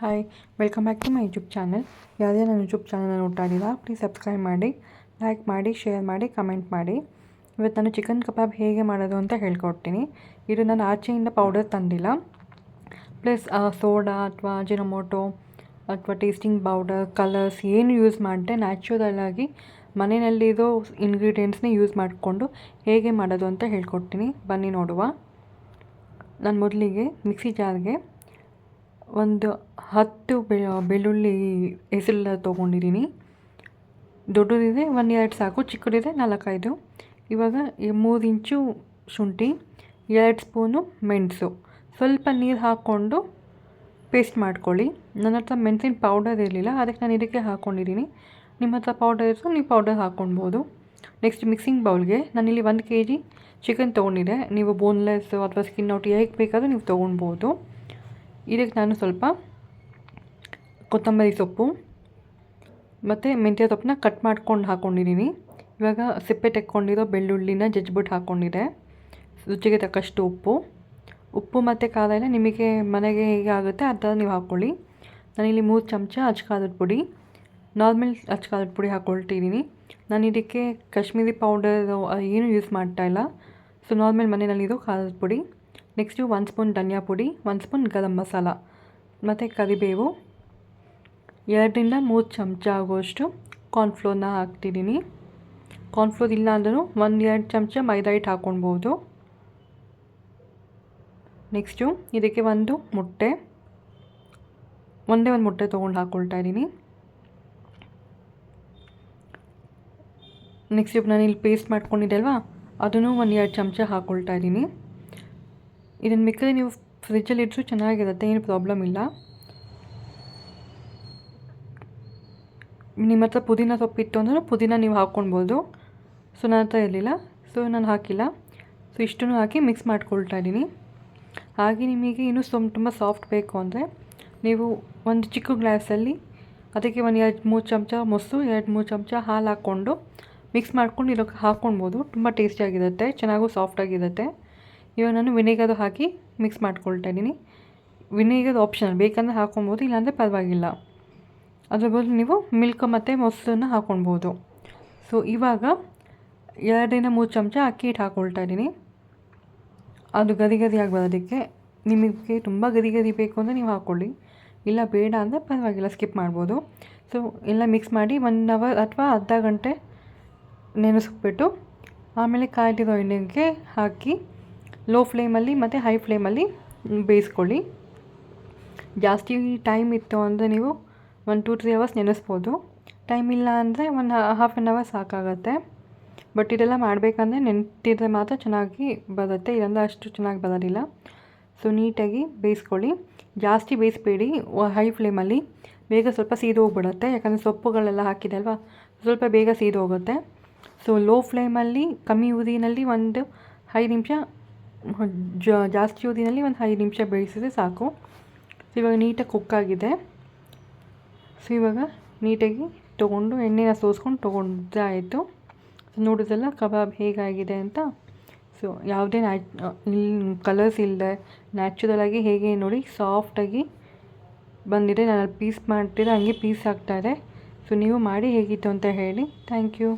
Hi welcome back to my YouTube channel ಯಾವುದೇ ನನ್ನ YouTube channel ನೋಡ್ತಾ ಇದ್ದೀರಾ ಪ್ಲೀಸ್ ಸಬ್ಸ್ಕ್ರೈಬ್ ಮಾಡಿ ಲೈಕ್ ಮಾಡಿ ಶೇರ್ ಮಾಡಿ ಕಮೆಂಟ್ ಮಾಡಿ. ಇವತ್ತು ನಾನು ಚಿಕನ್ ಕಬಾಬ್ ಹೇಗೆ ಮಾಡೋದು ಅಂತ ಹೇಳ್ಕೊಡ್ತೀನಿ. ಇದು ನಾನು ಆಚೆಯಿಂದ ಪೌಡರ್ ತಂದಿಲ್ಲ. ಪ್ಲಸ್ ಸೋಡಾ ಅಥವಾ ಜಿನೊಮೊಟೊ ಅಥವಾ ಟೇಸ್ಟಿಂಗ್ ಪೌಡರ್ ಕಲರ್ಸ್ ಏನು ಯೂಸ್ ಮಾಡಿದೆ ನ್ಯಾಚುರಲ್ ಆಗಿ ಮನೆಯಲ್ಲಿರೋ ಇಂಗ್ರೀಡಿಯೆಂಟ್ಸ್ನೇ ಯೂಸ್ ಮಾಡಿಕೊಂಡು ಹೇಗೆ ಮಾಡೋದು ಅಂತ ಹೇಳ್ಕೊಡ್ತೀನಿ. ಬನ್ನಿ ನೋಡುವ. ನಾನು ಮೊದಲಿಗೆ ಮಿಕ್ಸಿ ಜಾರ್ಗೆ ಒಂದು ಹತ್ತು ಬೆಳ್ಳುಳ್ಳಿ ಹೆಸರೆಲ್ಲ ತೊಗೊಂಡಿದ್ದೀನಿ. ದೊಡ್ಡದಿದೆ, ಒಂದು ಎರಡು ಸಾಕು, ಚಿಕ್ಕದಿದೆ, ನಾಲ್ಕೈದು. ಇವಾಗ ಮೂರು ಇಂಚು ಶುಂಠಿ, ಎರಡು ಸ್ಪೂನು ಮೆಣಸು. ಸ್ವಲ್ಪ ನೀರು ಹಾಕ್ಕೊಂಡು ಪೇಸ್ಟ್ ಮಾಡ್ಕೊಳ್ಳಿ. ನನ್ನ ಹತ್ರ ಮೆಣಸಿನ ಪೌಡರ್ ಇರಲಿಲ್ಲ, ಅದಕ್ಕೆ ನಾನು ಇದಕ್ಕೆ ಹಾಕ್ಕೊಂಡಿದ್ದೀನಿ ನಿಮ್ಮ ಹತ್ರ ಪೌಡರ್ ಇತ್ತು ನೀವು ಪೌಡರ್ ಹಾಕ್ಕೊಳ್ಬೋದು. ನೆಕ್ಸ್ಟ್ ಮಿಕ್ಸಿಂಗ್ ಬೌಲ್ಗೆ ನಾನಿಲ್ಲಿ ಒಂದು ಕೆ ಜಿ ಚಿಕನ್ ತೊಗೊಂಡಿದ್ದೆ. ನೀವು ಬೋನ್ಲೆಸ್ ಅಥವಾ ಸ್ಕಿನ್ ಔಟ್ ಹೇಗೆ ಬೇಕಾದರೂ ನೀವು ತೊಗೊಳ್ಬೋದು ಇದಕ್ಕೆ ನಾನು ಸ್ವಲ್ಪ ಕೊತ್ತಂಬರಿ ಸೊಪ್ಪು ಮತ್ತು ಮೆಂತ್ಯ ಸೊಪ್ಪನ್ನ ಕಟ್ ಮಾಡ್ಕೊಂಡು ಹಾಕ್ಕೊಂಡಿದ್ದೀನಿ ಇವಾಗ ಸಿಪ್ಪೆ ತೆಕ್ಕೊಂಡಿರೋ ಬೆಳ್ಳುಳ್ಳಿನ ಜಜ್ಜಿಬಿಟ್ಟು ಹಾಕ್ಕೊಂಡಿದೆ ರುಚಿಗೆ ತಕ್ಕಷ್ಟು ಉಪ್ಪು. ಉಪ್ಪು ಮತ್ತು ಖಾರ ಎಲ್ಲ ನಿಮಗೆ ಮನೆಗೆ ಹೇಗೆ ಆಗುತ್ತೆ ಆ ಥರ ನೀವು ಹಾಕ್ಕೊಳ್ಳಿ. ನಾನಿಲ್ಲಿ ಮೂರು ಚಮಚ ಅಚ್ಕಾರದ ಪುಡಿ, ನಾರ್ಮಲ್ ಅಚ್ಕಾರದ ಪುಡಿ ಹಾಕ್ಕೊಳ್ತಿದ್ದೀನಿ. ನಾನು ಇದಕ್ಕೆ ಕಾಶ್ಮೀರಿ ಪೌಡರ್ ಏನು ಯೂಸ್ ಮಾಡ್ತಾಯಿಲ್ಲ ಸೊ ನಾರ್ಮಲ್ ಮನೆಯಲ್ಲಿರೋ ಖಾರದ ಪುಡಿ. ನೆಕ್ಸ್ಟು ಒಂದು ಸ್ಪೂನ್ ಧನಿಯಾ ಪುಡಿ ಒಂದು ಸ್ಪೂನ್ ಗರಂ ಮಸಾಲ ಮತ್ತು ಕರಿಬೇವು. ಎರಡರಿಂದ ಮೂರು ಚಮಚ ಆಗುವಷ್ಟು ಕಾರ್ನ್ಫ್ಲೋರ್ನ ಹಾಕ್ತಿದ್ದೀನಿ. ಕಾರ್ನ್ಫ್ಲೋರ್ ಇಲ್ಲ ಅಂದರೂ ಒಂದು ಎರಡು ಚಮಚ ಮೈದಾ ಹಿಟ್ಟು ಹಾಕ್ಕೊಳ್ಬೋದು. ನೆಕ್ಸ್ಟು ಇದಕ್ಕೆ ಒಂದು ಮೊಟ್ಟೆ. ಒಂದೇ ಒಂದು ಮೊಟ್ಟೆ ತೊಗೊಂಡು ಹಾಕ್ಕೊಳ್ತಾ ಇದ್ದೀನಿ. ನೆಕ್ಸ್ಟ್ ನಾನು ಇಲ್ಲಿ ಪೇಸ್ಟ್ ಮಾಡ್ಕೊಂಡಿದ್ದೆ ಅಲ್ವಾ? ಅದನ್ನು ಒಂದು ಎರಡು ಚಮಚ ಹಾಕ್ಕೊಳ್ತಾ ಇದ್ದೀನಿ. ಇದನ್ನು ಮಿಕ್ಕದೆ ನೀವು ಫ್ರಿಜ್ಜಲ್ಲಿ ಇಟ್ಟರು ಚೆನ್ನಾಗಿರುತ್ತೆ, ಏನು ಪ್ರಾಬ್ಲಮ್ ಇಲ್ಲ. ನಿಮ್ಮ ಹತ್ರ ಪುದೀನ ಸೊಪ್ಪಿತ್ತು ಅಂದರೆ ಪುದೀನ ನೀವು ಹಾಕ್ಕೊಳ್ಬೋದು. ಸೊ, ನನ್ನ ಹತ್ರ ಇರಲಿಲ್ಲ. ಸೊ, ನಾನು ಹಾಕಿಲ್ಲ. ಸೊ, ಇಷ್ಟನ್ನು ಹಾಕಿ ಮಿಕ್ಸ್ ಮಾಡ್ಕೊಳ್ತಾ ಇದ್ದೀನಿ. ಹಾಗೆ ನಿಮಗೆ ಇನ್ನೂ ಸ್ವಲ್ಪ ತುಂಬ ಸಾಫ್ಟ್ ಬೇಕು ಅಂದರೆ ನೀವು ಒಂದು ಚಿಕ್ಕ ಗ್ಲಾಸಲ್ಲಿ ಅದಕ್ಕೆ ಒಂದು ಎರಡು ಮೂರು ಚಮಚ ಮೊಸರು, ಎರಡು ಮೂರು ಚಮಚ ಹಾಲು ಹಾಕ್ಕೊಂಡು ಮಿಕ್ಸ್ ಮಾಡ್ಕೊಂಡು ಇದಕ್ಕೆ ಹಾಕ್ಕೊಳ್ಬೋದು. ತುಂಬ ಟೇಸ್ಟಿಯಾಗಿರುತ್ತೆ ಚೆನ್ನಾಗೂ ಸಾಫ್ಟಾಗಿರುತ್ತೆ ಇವಾಗ ನಾನು ವಿನೆಗರ್ ಹಾಕಿ ಮಿಕ್ಸ್ ಮಾಡ್ಕೊಳ್ತಾ ಇದ್ದೀನಿ. ವಿನೆಗರ್ ಆಪ್ಷನಲ್ ಬೇಕಂದರೆ ಹಾಕೊಬೋದು ಇಲ್ಲಾಂದರೆ ಪರವಾಗಿಲ್ಲ. ಅದ್ರ ಬದಲು ನೀವು ಮಿಲ್ಕ್ ಮತ್ತು ಮೊಸರನ್ನು ಹಾಕೊಳ್ಬೋದು. ಸೊ ಇವಾಗ ಎರಡರಿಂದ ಮೂರು ಚಮಚ ಅಕ್ಕಿ ಹಿಟ್ಟು ಹಾಕ್ಕೊಳ್ತಾ ಇದ್ದೀನಿ. ಅದು ಗದಿ ಗದಿಯಾಗಿ ಬರೋದಕ್ಕೆ ನಿಮಗೆ ತುಂಬ ಗದಿ ಗದಿ ಬೇಕು ಅಂದರೆ ನೀವು ಹಾಕ್ಕೊಳ್ಳಿ ಇಲ್ಲ ಬೇಡ ಅಂದರೆ ಪರವಾಗಿಲ್ಲ ಸ್ಕಿಪ್ ಮಾಡ್ಬೋದು. ಸೊ ಎಲ್ಲ ಮಿಕ್ಸ್ ಮಾಡಿ ಒನ್ ಅವರ್ ಅಥವಾ ಅರ್ಧ ಗಂಟೆ ನೆನೆಸ್ಬಿಟ್ಟು ಆಮೇಲೆ ಕಾಯ್ದಿರೋ ಎಣ್ಣೆಗೆ ಹಾಕಿ ಲೋ ಫ್ಲೇಮಲ್ಲಿ ಮತ್ತು ಹೈ ಫ್ಲೇಮಲ್ಲಿ ಬೇಯಿಸ್ಕೊಳ್ಳಿ. ಜಾಸ್ತಿ ಟೈಮ್ ಇತ್ತು ಅಂದರೆ ನೀವು ಒಂದು ಟೂ ತ್ರೀ ಅವರ್ಸ್ ನೆನೆಸ್ಬೋದು. ಟೈಮ್ ಇಲ್ಲ ಅಂದರೆ ಒಂದು ಹಾಫ್ ಆ್ಯನ್ ಅವರ್ ಸಾಕಾಗತ್ತೆ. ಬಟ್ ಇದೆಲ್ಲ ಮಾಡಬೇಕಂದ್ರೆ ನೆಂಟಿದ್ರೆ ಮಾತ್ರ ಚೆನ್ನಾಗಿ ಬರುತ್ತೆ, ಇಲ್ಲಾಂದರೆ ಅಷ್ಟು ಚೆನ್ನಾಗಿ ಬರೋದಿಲ್ಲ. ಸೊ ನೀಟಾಗಿ ಬೇಯಿಸ್ಕೊಳ್ಳಿ. ಜಾಸ್ತಿ ಬೇಯಿಸ್ಬೇಡಿ ಹೈ ಫ್ಲೇಮಲ್ಲಿ ಬೇಗ ಸ್ವಲ್ಪ ಸೀದು ಹೋಗ್ಬಿಡುತ್ತೆ, ಯಾಕಂದರೆ ಸೊಪ್ಪುಗಳೆಲ್ಲ ಹಾಕಿದೆ ಅಲ್ವಾ? ಸ್ವಲ್ಪ ಬೇಗ ಸೀದು ಹೋಗುತ್ತೆ. ಸೊ ಲೋ ಫ್ಲೇಮಲ್ಲಿ ಕಮ್ಮಿ ಉದಿನಲ್ಲಿ ಒಂದು ಐದು ನಿಮಿಷ ಜಾಸ್ತಿ ಊದಿನಲ್ಲಿ ಒಂದು ಐದು ನಿಮಿಷ ಬೇಯಿಸಿದ್ರೆ ಸಾಕು. ಸೊ ಇವಾಗ ನೀಟಾಗಿ ಕುಕ್ಕಾಗಿದೆ ಸೊ ಇವಾಗ ನೀಟಾಗಿ ತೊಗೊಂಡು, ಎಣ್ಣೆನ ಸೋಸ್ಕೊಂಡು ತೊಗೊಂಡಾಯಿತು ನೋಡಿದ್ರಲ್ಲ ಕಬಾಬ್ ಹೇಗಾಗಿದೆ ಅಂತ. ಸೊ ಯಾವುದೇ ನ್ಯಾಚ್ ಕಲರ್ಸ್ ಇಲ್ಲದೆ ನ್ಯಾಚುರಲಾಗಿ ಹೇಗೆ ನೋಡಿ ಸಾಫ್ಟಾಗಿ ಬಂದಿದೆ. ನಾನು ಪೀಸ್ ಮಾಡ್ತಿದ್ದೆ, ಹಂಗೆ ಪೀಸ್ ಆಗ್ತಾಯಿದೆ ಸೊ ನೀವು ಮಾಡಿ ಹೇಗಿತ್ತು ಅಂತ ಹೇಳಿ. Thank you